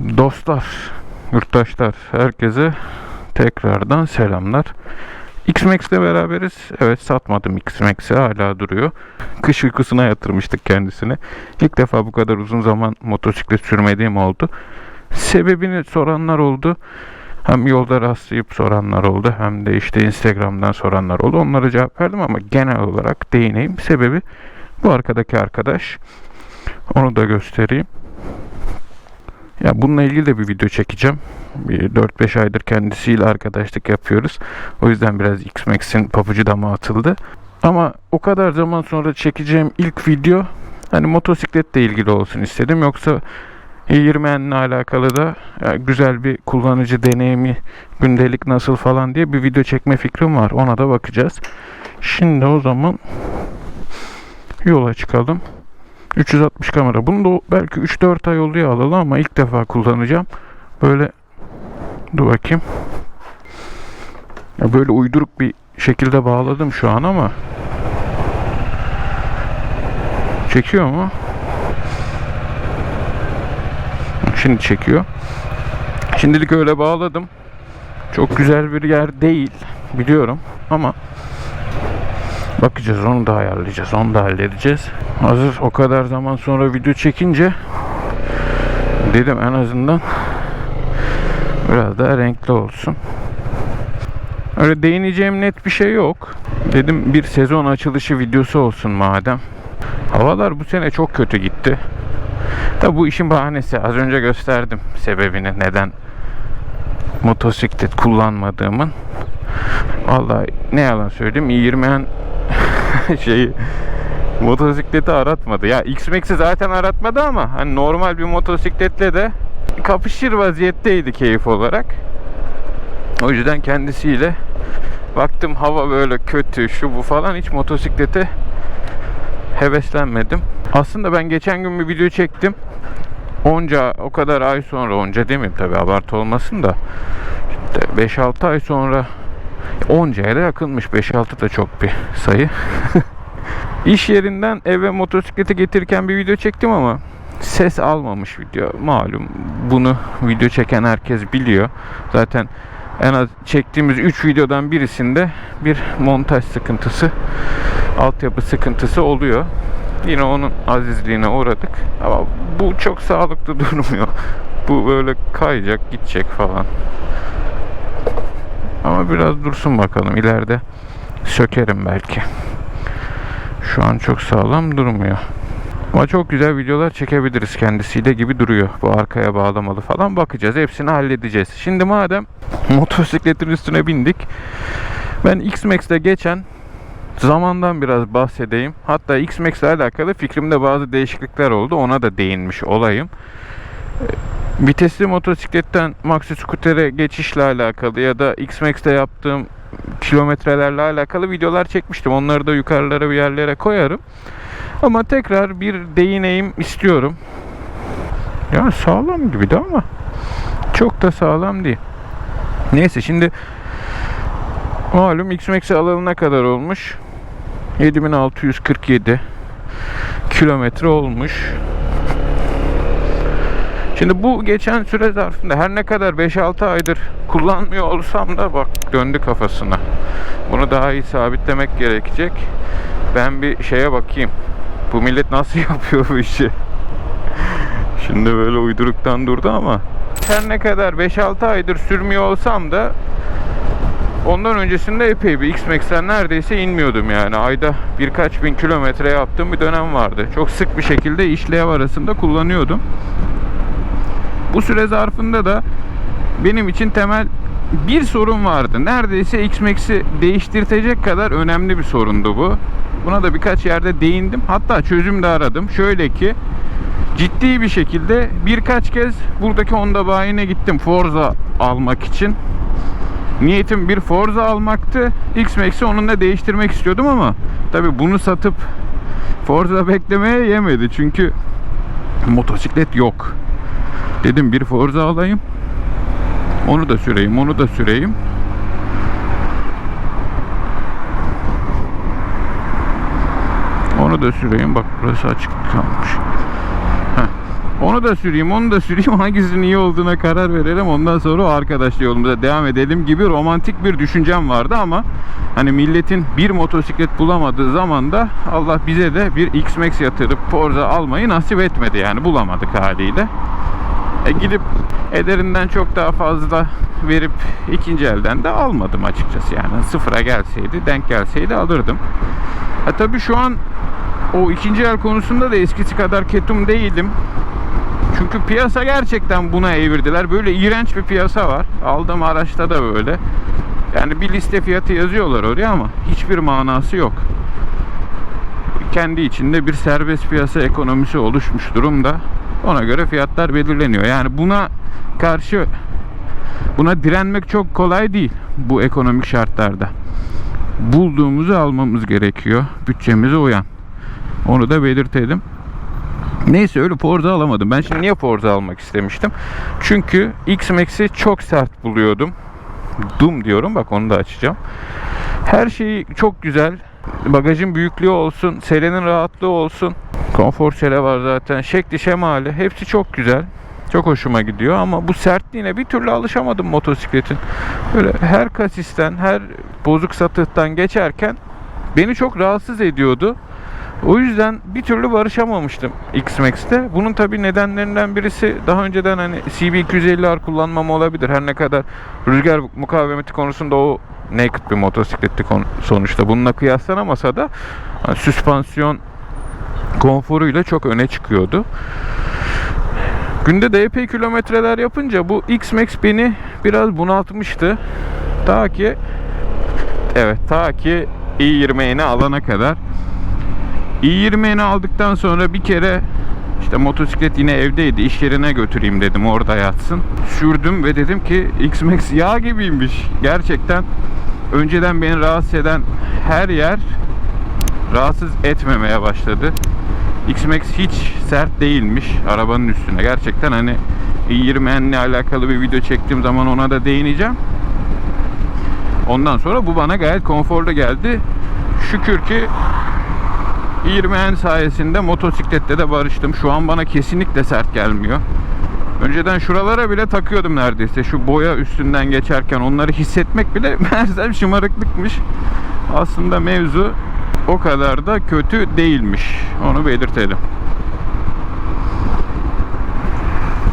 Dostlar, yurttaşlar, herkese tekrardan selamlar. X-Max'le beraberiz. Evet satmadım X-Max'i hala duruyor. Kış uykusuna yatırmıştık kendisini. İlk defa bu kadar uzun zaman motosiklet sürmediğim oldu. Sebebini soranlar oldu. Hem yolda rastlayıp soranlar oldu hem de işte Instagram'dan soranlar oldu. Onlara cevap verdim ama genel olarak değineyim. Sebebi bu arkadaki arkadaş. Onu da göstereyim. Ya bununla ilgili de bir video çekeceğim. Bir 4-5 aydır kendisiyle arkadaşlık yapıyoruz. O yüzden biraz X-Max'in papucu dama atıldı. Ama o kadar zaman sonra çekeceğim ilk video hani motosikletle ilgili olsun istedim. Yoksa E20N'le alakalı da güzel bir kullanıcı deneyimi, gündelik nasıl falan diye bir video çekme fikrim var. Ona da bakacağız. Şimdi o zaman yola çıkalım. 360 kamera. Bunu da belki 3-4 ay oluyor alalı ama ilk defa kullanacağım. Böyle dur bakayım. Ya böyle uyduruk bir şekilde bağladım şu an ama çekiyor mu? Şimdi çekiyor. Şimdilik öyle bağladım. Çok güzel bir yer değil biliyorum ama Bakacağız onu da ayarlayacağız. Onu da halledeceğiz. Hazır o kadar zaman sonra video çekince dedim en azından biraz daha renkli olsun. Öyle değineceğim net bir şey yok. Dedim bir sezon açılışı videosu olsun madem. Havalar bu sene çok kötü gitti. Tabi bu işin bahanesi. Az önce gösterdim sebebini. Neden motosiklet kullanmadığımın. Vallahi ne yalan söyleyeyim. i20'en şeyi motosikleti aratmadı. Ya X-Max'i zaten aratmadı ama hani normal bir motosikletle de kapışır vaziyetteydi keyif olarak. O yüzden kendisiyle baktım hava böyle kötü şu bu falan hiç motosiklete heveslenmedim. Aslında ben geçen gün bir video çektim. Onca o kadar ay sonra onca demeyeyim tabi abartı olmasın da işte 5-6 ay sonra Onca'ya da yakınmış. 5-6 da çok bir sayı. İş yerinden eve motosikleti getirirken bir video çektim ama ses almamış video. Malum bunu video çeken herkes biliyor. Zaten en az çektiğimiz 3 videodan birisinde bir montaj sıkıntısı, altyapı sıkıntısı oluyor. Yine onun azizliğine uğradık. Ama bu çok sağlıklı durmuyor. Bu böyle kayacak, gidecek falan. Ama biraz dursun bakalım. ileride sökerim belki. Şu an çok sağlam durmuyor. Ama çok güzel videolar çekebiliriz kendisiyle gibi duruyor. Bu arkaya bağlamalı falan bakacağız. Hepsini halledeceğiz. Şimdi madem motosikletin üstüne bindik. Ben X-Max'te geçen zamandan biraz bahsedeyim. Hatta X-Max ile alakalı fikrimde bazı değişiklikler oldu. Ona da değinmiş olayım. Vitesli motosikletten maxi scooter'e geçişle alakalı ya da X-Max'te yaptığım kilometrelerle alakalı videolar çekmiştim. Onları da yukarılara bir yerlere koyarım. Ama tekrar bir değineyim istiyorum. Yani sağlam gibi de ama çok da sağlam değil. Neyse şimdi malum X-Max'e alınana kadar olmuş. 7647 kilometre olmuş. Şimdi bu geçen süre zarfında her ne kadar 5-6 aydır kullanmıyor olsam da bak döndü kafasına. Bunu daha iyi sabitlemek gerekecek. Ben bir şeye bakayım. Bu millet nasıl yapıyor bu işi? Şimdi böyle uyduruktan durdu ama her ne kadar 5-6 aydır sürmüyor olsam da ondan öncesinde epey bir X-Max'ten neredeyse inmiyordum yani. Ayda birkaç bin kilometre yaptığım bir dönem vardı. Çok sık bir şekilde işlev arasında kullanıyordum. Bu süre zarfında da benim için temel bir sorun vardı. Neredeyse X-Max'i değiştirtecek kadar önemli bir sorundu bu. Buna da birkaç yerde değindim. Hatta çözüm de aradım. Şöyle ki ciddi bir şekilde birkaç kez buradaki Honda bayine gittim Forza almak için. Niyetim bir Forza almaktı. X-Max'i onunla değiştirmek istiyordum ama tabi bunu satıp Forza beklemeye yemedi. Çünkü motosiklet yok. Dedim bir Forza alayım. Onu da süreyim, onu da süreyim. Onu da süreyim. Bak burası açık kalmış. Onu da süreyim, onu da süreyim. Hangisinin iyi olduğuna karar verelim. Ondan sonra o arkadaşla yolumuza devam edelim gibi romantik bir düşüncem vardı ama hani milletin bir motosiklet bulamadığı zaman da Allah bize de bir X-Max yatırıp Forza almayı nasip etmedi yani bulamadık haliyle. E gidip ederinden çok daha fazla verip ikinci elden de almadım açıkçası yani sıfıra gelseydi denk gelseydi alırdım. Ha tabii şu an o ikinci el konusunda da eskisi kadar ketum değilim. Çünkü piyasa gerçekten buna evirdiler. Böyle iğrenç bir piyasa var. Aldığım araçta da böyle. Yani bir liste fiyatı yazıyorlar oraya ama hiçbir manası yok. Kendi içinde bir serbest piyasa ekonomisi oluşmuş durumda. Ona göre fiyatlar belirleniyor. Yani buna karşı buna direnmek çok kolay değil bu ekonomik şartlarda. Bulduğumuzu almamız gerekiyor. Bütçemize uyan. Onu da belirtelim. Neyse öyle Forza alamadım. Ben şimdi niye Forza almak istemiştim? Çünkü X-Max'i çok sert buluyordum. Dum diyorum bak onu da açacağım. Her şeyi çok güzel. Bagajın büyüklüğü olsun, selenin rahatlığı olsun. Konfor sele var zaten. Şekli şemali hepsi çok güzel. Çok hoşuma gidiyor ama bu sertliğine bir türlü alışamadım motosikletin. Böyle her kasisten, her bozuk satıhtan geçerken beni çok rahatsız ediyordu. O yüzden bir türlü barışamamıştım X-Max'te. Bunun tabi nedenlerinden birisi daha önceden hani CB250R kullanmam olabilir. Her ne kadar rüzgar mukavemeti konusunda o naked bir motosikletti sonuçta. Bununla kıyaslanamasa da hani süspansiyon konforuyla çok öne çıkıyordu. Günde de epey kilometreler yapınca bu X-Max beni biraz bunaltmıştı. Ta ki evet ta ki i20'ni alana kadar i20'ni aldıktan sonra bir kere işte motosiklet yine evdeydi. İş yerine götüreyim dedim orada yatsın. Sürdüm ve dedim ki X-Max yağ gibiymiş. Gerçekten önceden beni rahatsız eden her yer rahatsız etmemeye başladı. X-Max hiç sert değilmiş arabanın üstüne. Gerçekten hani i20 ile alakalı bir video çektiğim zaman ona da değineceğim. Ondan sonra bu bana gayet konforlu geldi. Şükür ki 20 sayesinde motosiklette de barıştım. Şu an bana kesinlikle sert gelmiyor. Önceden şuralara bile takıyordum neredeyse. Şu boya üstünden geçerken onları hissetmek bile meğersem şımarıklıkmış. Aslında mevzu o kadar da kötü değilmiş. Onu belirtelim.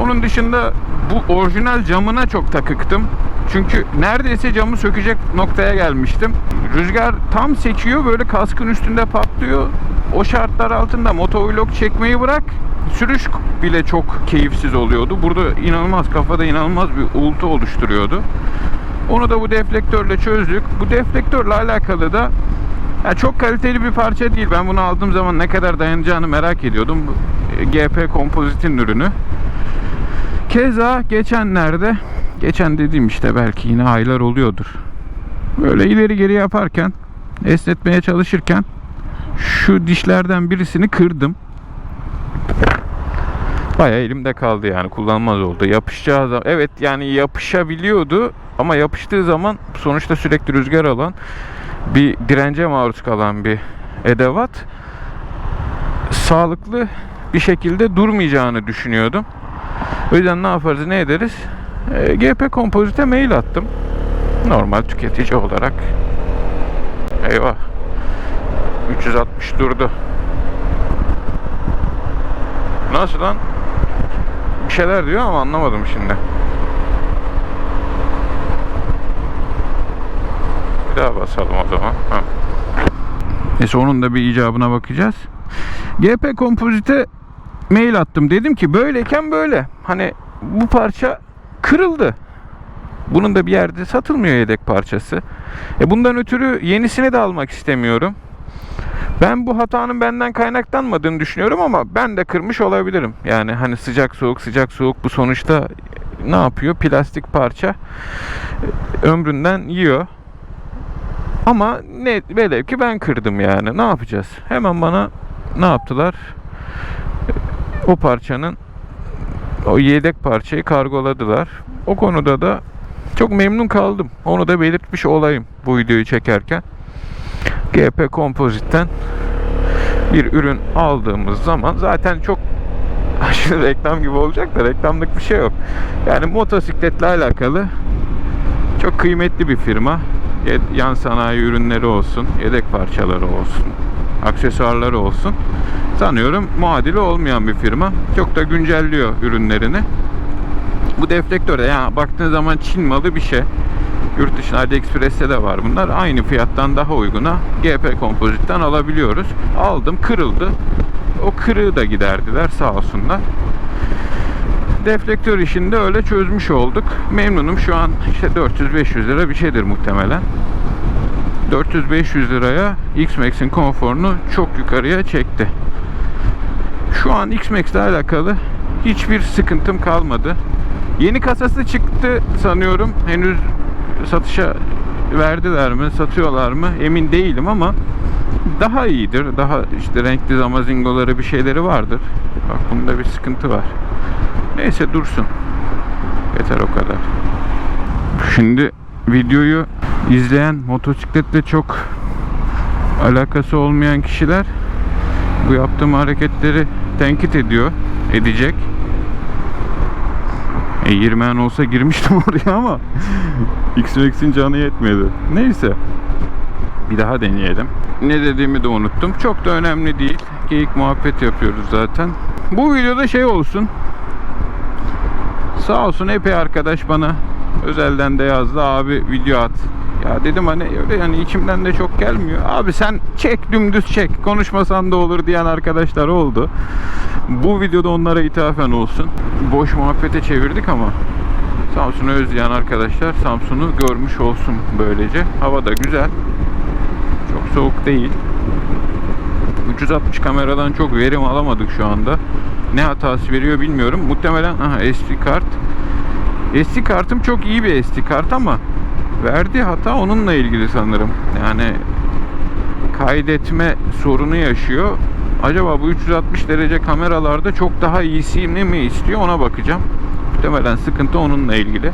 Onun dışında bu orijinal camına çok takıktım. Çünkü neredeyse camı sökecek noktaya gelmiştim. Rüzgar tam seçiyor böyle kaskın üstünde patlıyor. O şartlar altında motovlog çekmeyi bırak sürüş bile çok keyifsiz oluyordu. Burada inanılmaz kafada inanılmaz bir uğultu oluşturuyordu. Onu da bu deflektörle çözdük. Bu deflektörle alakalı da ya çok kaliteli bir parça değil. Ben bunu aldığım zaman ne kadar dayanacağını merak ediyordum. E, GP Composite'in ürünü. Keza geçenlerde geçen dediğim işte belki yine aylar oluyordur. Böyle ileri geri yaparken esnetmeye çalışırken şu dişlerden birisini kırdım. Baya elimde kaldı yani kullanmaz oldu. Yapışacağı zaman evet yani yapışabiliyordu ama yapıştığı zaman sonuçta sürekli rüzgar alan bir dirence maruz kalan bir edevat sağlıklı bir şekilde durmayacağını düşünüyordum. O yüzden ne yaparız ne ederiz? E, GP Kompozit'e mail attım. Normal tüketici olarak. Eyvah. 360 durdu. Nasıl lan? Bir şeyler diyor ama anlamadım şimdi. Daha basalım o zaman. Neyse onun da bir icabına bakacağız. GP Kompozit'e mail attım. Dedim ki böyleyken böyle. Hani bu parça kırıldı. Bunun da bir yerde satılmıyor yedek parçası. E bundan ötürü yenisini de almak istemiyorum. Ben bu hatanın benden kaynaklanmadığını düşünüyorum ama ben de kırmış olabilirim. Yani hani sıcak soğuk sıcak soğuk bu sonuçta ne yapıyor? Plastik parça e, ömründen yiyor. Ama ne velev ki ben kırdım yani. Ne yapacağız? Hemen bana ne yaptılar? O parçanın o yedek parçayı kargoladılar. O konuda da çok memnun kaldım. Onu da belirtmiş olayım bu videoyu çekerken. GP Composite'ten bir ürün aldığımız zaman zaten çok Aşırı reklam gibi olacak da reklamlık bir şey yok. Yani motosikletle alakalı çok kıymetli bir firma. Yan sanayi ürünleri olsun, yedek parçaları olsun, aksesuarları olsun. Sanıyorum muadili olmayan bir firma. Çok da güncelliyor ürünlerini. Bu deflektör de ya baktığın zaman Çin malı bir şey. Yurt dışında AliExpress'te de var bunlar. Aynı fiyattan daha uyguna GP Kompozit'ten alabiliyoruz. Aldım, kırıldı. O kırığı da giderdiler sağ olsunlar. Deflektör işini de öyle çözmüş olduk. Memnunum. Şu an işte 400-500 lira bir şeydir muhtemelen. 400-500 liraya X-Max'in konforunu çok yukarıya çekti. Şu an X-Max ile alakalı hiçbir sıkıntım kalmadı. Yeni kasası çıktı sanıyorum. Henüz satışa verdiler mi, satıyorlar mı emin değilim ama daha iyidir. Daha işte renkli zamazingoları bir şeyleri vardır. Bak bunda bir sıkıntı var. Neyse dursun. Yeter o kadar. Şimdi videoyu izleyen motosikletle çok alakası olmayan kişiler bu yaptığım hareketleri tenkit ediyor, edecek. E 20 an olsa girmiştim oraya ama X-Max'in canı yetmedi. Neyse. Bir daha deneyelim. Ne dediğimi de unuttum. Çok da önemli değil. Geyik muhabbet yapıyoruz zaten. Bu videoda şey olsun. Sağ olsun epey arkadaş bana özelden de yazdı abi video at. Ya dedim hani öyle yani içimden de çok gelmiyor. Abi sen çek dümdüz çek konuşmasan da olur diyen arkadaşlar oldu. Bu videoda onlara ithafen olsun. Boş muhabbete çevirdik ama Samsun'u özleyen arkadaşlar Samsun'u görmüş olsun böylece. Hava da güzel. Çok soğuk değil. 360 kameradan çok verim alamadık şu anda. Ne hatası veriyor bilmiyorum. Muhtemelen aha, SD kart. SD kartım çok iyi bir SD kart ama verdiği hata onunla ilgili sanırım. Yani kaydetme sorunu yaşıyor. Acaba bu 360 derece kameralarda çok daha iyisini mi istiyor ona bakacağım. Muhtemelen sıkıntı onunla ilgili.